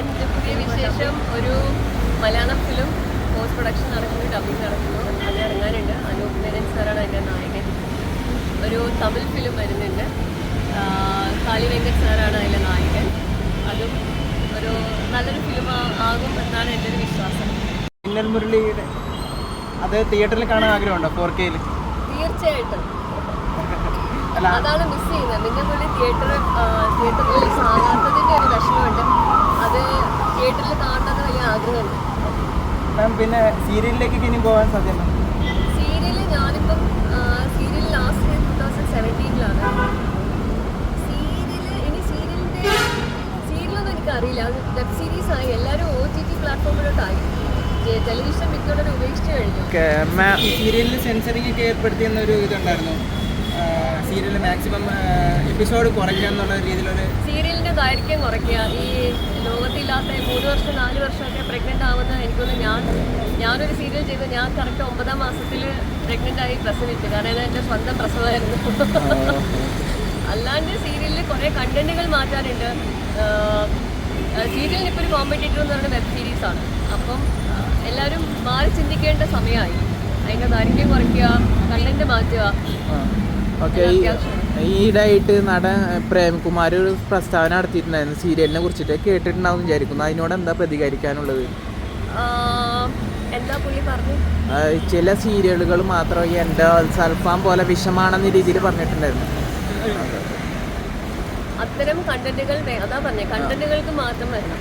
എന്റെ പുതിയ വിശേഷം ഒരു മലയാളം ഫിലിം പോസ്റ്റ് പ്രൊഡക്ഷൻ നടക്കുന്നു ഡബിങ് നടക്കുന്നു. അത് ഇറങ്ങാനുണ്ട്. അനൂപ് മേനൻ സാറാണ് എന്റെ നായകൻ. ഒരു തമിഴ് ഫിലിം വരുന്നുണ്ട്. കാളി വെങ്കട് സാറാണ് അതിലെ നായകൻ. അതും ഒരു നല്ലൊരു ഫിലിം ആകും എന്നാണ് എന്റെ ഒരു വിശ്വാസം. മിന്നൽ മുരളിയുടെ അത് തിയേറ്ററിൽ കാണാൻ ആഗ്രഹമുണ്ടോ? ഫോർ കെയിൽ തീർച്ചയായിട്ടും. അതാണ് മിസ് ചെയ്യുന്നത്. മിന്നൽ മുരളി തിയേറ്റർ തിയേറ്ററിൽ ആകാത്തതിന്റെ ഒരു വിഷമമുണ്ട് അത് തിയേറ്ററിൽ കാണണമെന്ന് വലിയ ആഗ്രഹമുണ്ട് മാം പിന്നെ സീരിയലിലേക്ക് ഇനി പോകാൻ സാധ്യത സീരിയൽ ഞാനിപ്പം സീരിയൽ ലാസ്റ്റ് ടു തൗസൻഡ് സെവന്റീനിലാണ് സീരിയൽ ഇനി സീരിയലിന്റെ സീരിയലൊന്നും എനിക്കറിയില്ല. അത് വെബ് സീരീസ് ആയി. എല്ലാവരും ഒ ടി ടി പ്ലാറ്റ്ഫോമിലോട്ടായി ടെലിവിഷൻ ഉപേക്ഷിച്ച് കഴിഞ്ഞു. സീരിയലിൽ സെൻസറിങ് ഒക്കെ ഏർപ്പെടുത്തിയെന്ന ഒരു ഇതുണ്ടായിരുന്നു. സീരിയൽ മാക്സിമം എപ്പിസോഡ് കുറയ്ക്കുക എന്നുള്ള രീതിയിലൊരു ദൈർഘ്യം കുറയ്ക്കുക ഈ ലോകത്തില്ലാത്ത മൂന്ന് വർഷം നാല് വർഷമൊക്കെ പ്രഗ്നന്റ് ആവുന്ന എനിക്കൊന്ന് ഞാൻ ഞാനൊരു സീരിയൽ ചെയ്ത് ഞാൻ കറക്റ്റ് ഒമ്പതാം മാസത്തിൽ പ്രഗ്നന്റ് ആയി പ്രസവിച്ചു കാരണം എന്റെ സ്വന്തം പ്രസവമായിരുന്നു അല്ലാണ്ട് സീരിയലിൽ കുറേ കണ്ടന്റുകൾ മാറ്റാനുണ്ട് സീരിയലിന് ഇപ്പോൾ ഒരു കോമ്പറ്റീറ്റീവ് എന്ന് പറയുന്നത് വെബ് സീരീസാണ് അപ്പം എല്ലാവരും മാറി ചിന്തിക്കേണ്ട സമയമായി. അതിന്റെ ദൈർഘ്യം കുറയ്ക്കുക കണ്ടന്റ് മാറ്റുക ഓക്കെ അത്യാവശ്യമാണ്. ഈയിടെയായിട്ട് നടൻ പ്രേംകുമാർ ഒരു പ്രസ്താവന നടത്തിയിട്ടുണ്ടായിരുന്നു. സീരിയലിനെ കുറിച്ചിട്ട് കേട്ടിട്ടുണ്ടാവും വിചാരിക്കുന്നു. അതിനോട് എന്താ പ്രതികരിക്കാനുള്ളത്? ചില സീരിയലുകൾ മാത്രം എന്റെ സൽഫാം പോലെ വിഷമാണെന്ന രീതിയിൽ പറഞ്ഞിട്ടുണ്ടായിരുന്നു. അത്തരം കണ്ടന്റുകൾ അതാ പറഞ്ഞേ കണ്ടന്റുകൾക്ക് മാത്രം വരണം.